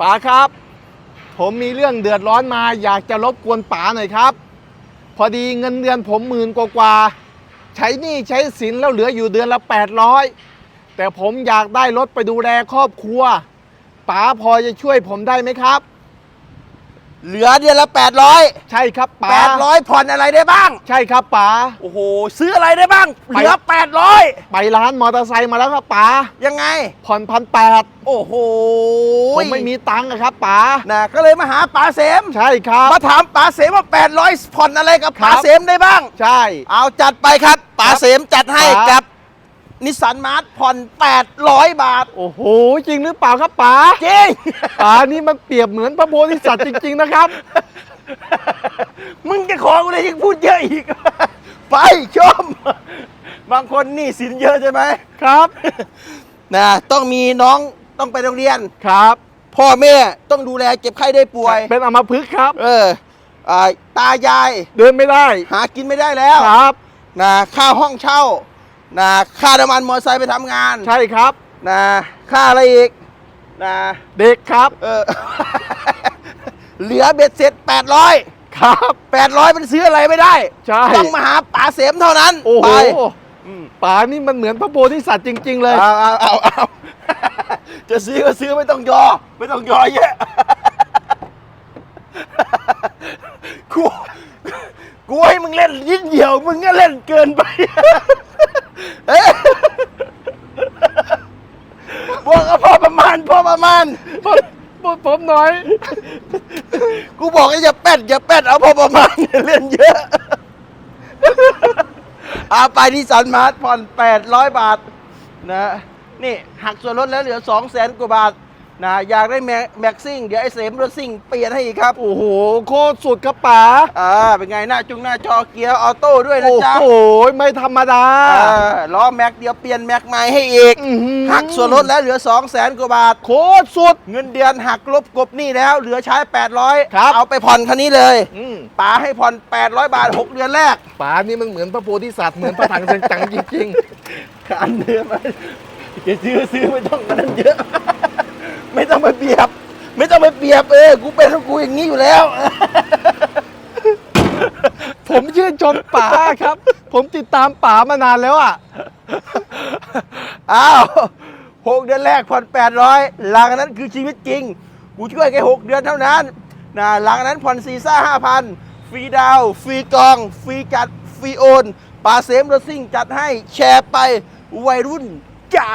ป๋าครับ ผมมีเรื่องเดือดร้อนมาอยากจะรบกวนป๋าหน่อยครับ พอดีเงินเดือนผมหมื่นกว่าๆใช้หนี้ใช้สินแล้วเหลืออยู่เดือนละ 800 แต่ผมอยากได้รถไปดูแลครอบครัวป๋าพอจะช่วยผมได้ไหมครับ เหลือเดือนละ 800 ใช่ครับป๋า800 ผ่อนอะไรได้บ้าง ใช่ครับป๋าโอ้โหซื้ออะไรได้บ้าง เหลือไปร้านมอเตอร์ไซค์มาแล้วครับป๋า800ยังไง ผ่อนพันแปดโอ้โหผมไม่มีตังค์อะครับป๋านะก็เลยมาหาป๋าเสม ใช่ครับมาถามป๋าเสมว่า 800 ผ่อนอะไรกับครับป๋าเสมได้บ้าง ใช่ เอาจัดไปครับป๋าครับเสมจัดให้ครับกับ นิสสันมาร์ทผ่อน 800 บาท โอ้โห จริงหรือเปล่าครับป๋าจริง ป๋านี่มันเปรียบเหมือนพระโพธิสัตว์จริง ๆ นะครับ มึงจะขอกูเลยยังพูดเยอะอีก ไปชม บางคนหนี่สินเยอะใช่ไหมครับ นะต้องมีน้องต้องไปโรงเรียน ครับ พ่อแม่ต้องดูแลเจ็บไข้ได้ป่วย เป็นอัมพฤกษ์ครับ เอออ่าตายายเดินไม่ได้ หากินไม่ได้แล้วครับ นะค่าห้องเช่า นะค่าน้ำมันมอเตอร์ไซค์ไปทำงานใช่ครับนะค่าอะไรอีกนะเด็กครับเออ เหลือเบ็ดเสร็จ800 ครับ 800มันซื้ออะไรไม่ได้ ใช่ ต้องมาหาป๋าเสมเท่านั้นโอ้โหไปป๋านี่มันเหมือนพระโพธิสัตว์จริง ๆ เลย เอาเอาเอาเอา จะซื้อก็ซื้อไม่ต้องยอ ไม่ต้องยอเยอะกูกูให้มึงเล่นยิ่งเหี่ยว มึงก็เล่นเกินไป เอ๊ะบอกก็พอประมาณพอประมาณ ผมผมผมหน่อย กูบอกให้อย่าแป้นอย่าแป้นเอาพอประมาณอย่าเล่นเยอะเอาไปที่สันมาร์ทผ่อน 800 บาทนะ นี่หักส่วนลดแล้วเหลือ 2 0 0แสนกว่าบาท นะอยากได้แม็กแม็กซิ่งเดี๋ยวไอ้เสมรถซิ่งเปลี่ยนให้อีกครับ โอ้โห โคตรสุดครับป๋าอ่าเป็นไงหน้าจุงหน้าจอเกียร์ออโต้ด้วยนะโอ้จ๊ะโห ไม่ธรรมดา อ่าล้อแม็กเดียวเปลี่ยนแม็กใหม่ให้อีกอื้อหือ หักส่วนลดแล้วเหลือ 2 0 0แสนกว่าบาท โคตรสุด เงินเดือนหักลบกบหนี้แล้วเหลือใช้ 800 ครับ เอาไปผ่อนคันนี้เลยอืมป๋าให้ผ่อน 800 บาท 6 เดือนแรก ป๋านี่มันเหมือนพระโพธิสัตว์เหมือนพระถังเซนจังจริงขันเดือนไปจะซื้อซื้อไม่ต้องกันนั้นเยอะ ไม่ต้องไปเปรียบ ไม่ต้องไปเปรียบเออกูเป็นของกูอย่างนี้อยู่แล้วๆผมชื่นชมป๋าครับ ผมติดตามป๋ามานานแล้วอะ อ้าวหกเดือนแรกผ่อนแปดร้อยหลังจากนั้นคือชีวิตจริง กูช่วยแค่หกเดือนเท่านั้นนะหลังจากนั้นผ่อนซีซ่าห้าพันฟรีดาวน์ฟรีกอง ฟรีจัด ฟรีโอนป่าเสมรถซิ่งจัดให้แชร์ไปวัยรุ่นจ๋า